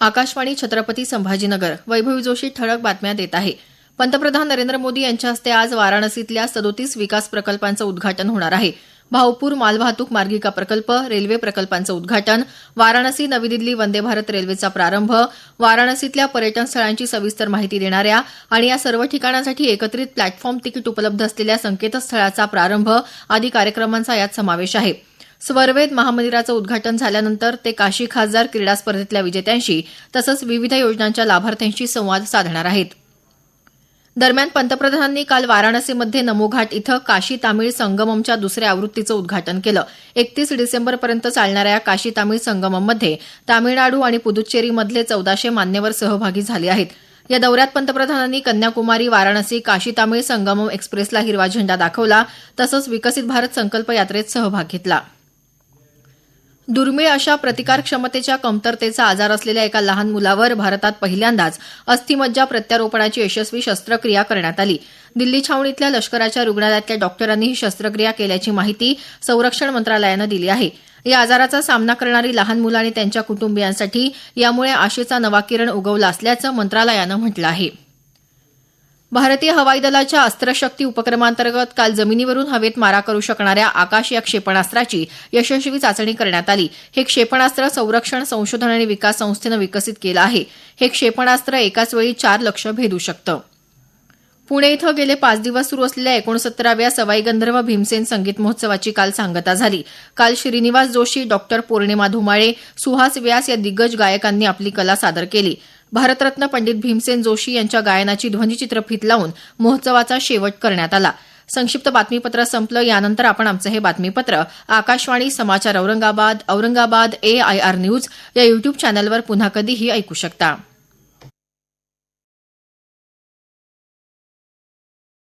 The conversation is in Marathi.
आकाशवाणी छत्रपती संभाजीनगर वैभवी जोशी ठळक बातम्या देत आहे. पंतप्रधान नरेंद्र मोदी यांच्या हस्ते आज वाराणसीतल्या सदोतीस विकास प्रकल्पांचं उद्घाटन होणार आहे. भाऊपूर मालवाहतूक मार्गिका प्रकल्प रेल्वे प्रकल्पांचं उद्घाटन वाराणसी नवी दिल्ली वंदे भारत रेल्वेचा प्रारंभ वाराणसीतल्या पर्यटन स्थळांची सविस्तर माहिती देणाऱ्या आणि या सर्व ठिकाणांसाठी एकत्रित प्लॅटफॉर्म तिकीट उपलब्ध असलेल्या संकेतस्थळाचा प्रारंभ आदी कार्यक्रमांचा यात समावेश आहे. स्वरवेद महामंदिराचं उद्घाटन झाल्यानंतर ते काशी खासदार क्रीडा स्पर्धेतल्या विजेत्यांशी तसंच विविध योजनांच्या लाभार्थ्यांशी संवाद साधणार आहेत. दरम्यान पंतप्रधानांनी काल वाराणसीमध्ये नमोघाट इथं काशी तामिळ संगममच्या दुसऱ्या आवृत्तीचं उद्घाटन केलं. एकतीस डिसेंबरपर्यंत चालणाऱ्या या काशी तामिळ संगमममध्ये तामिळनाडू आणि पुदुच्चेरीमधले चौदाशे मान्यवर सहभागी झाले आहेत. या दौऱ्यात पंतप्रधानांनी कन्याकुमारी वाराणसी काशी तामिळ संगमम एक्सप्रेसला हिरवा झेंडा दाखवला तसंच विकसित भारत संकल्प यात्रेत सहभाग घेतला. दुर्मिळ अशा प्रतिकार क्षमतेच्या कमतरतेचा आजार असलेल्या एका लहान मुलावर भारतात पहिल्यांदाच अस्थिमज्जा प्रत्यारोपणाची यशस्वी शस्त्रक्रिया करण्यात आली. दिल्ली छावणीतल्या लष्कराच्या रुग्णालयातल्या डॉक्टरांनी ही शस्त्रक्रिया केल्याची माहिती संरक्षण मंत्रालयानं दिली आहे. या आजाराचा सामना करणारी लहान मुलं आणि त्यांच्या कुटुंबियांसाठी यामुळे आशेचा नवा किरण उगवला असल्याचं मंत्रालयानं म्हटलं आहे. भारतीय हवाई दलाच्या अस्त्रशक्ती उपक्रमांतर्गत काल जमिनीवरून हवेत मारा करू शकणाऱ्या आकाश या क्षेपणास्त्राची यशस्वी चाचणी करण्यात आली. हे क्षेपणास्त्र संरक्षण संशोधन आणि विकास संस्थेनं विकसित केलं आहे. हे क्षेपणास्त्र एकाच वेळी चार लक्ष भेदू शकतं. पुणे इथं गेले पाच दिवस सुरू असलेल्या एकोणसत्तराव्या सवाई गंधर्व भीमसेन संगीत महोत्सवाची काल सांगता झाली. काल श्रीनिवास जोशी डॉक्टर पौर्णिमा धुमाळे सुहास व्यास या दिग्गज गायकांनी आपली कला सादर केली. भारतरत्न पंडित भीमसेन जोशी यांच्या गायनाची ध्वनिचित्रफीत लावून महोत्सवाचा शेवट करण्यात आला. संक्षिप्त बातमीपत्र संपलं. यानंतर आपण आमचं हे बातमीपत्र आकाशवाणी समाचार Aurangabad Aurangabad A I R news या युट्यूब चॅनलवर पुन्हा कधीही ऐकू शकता.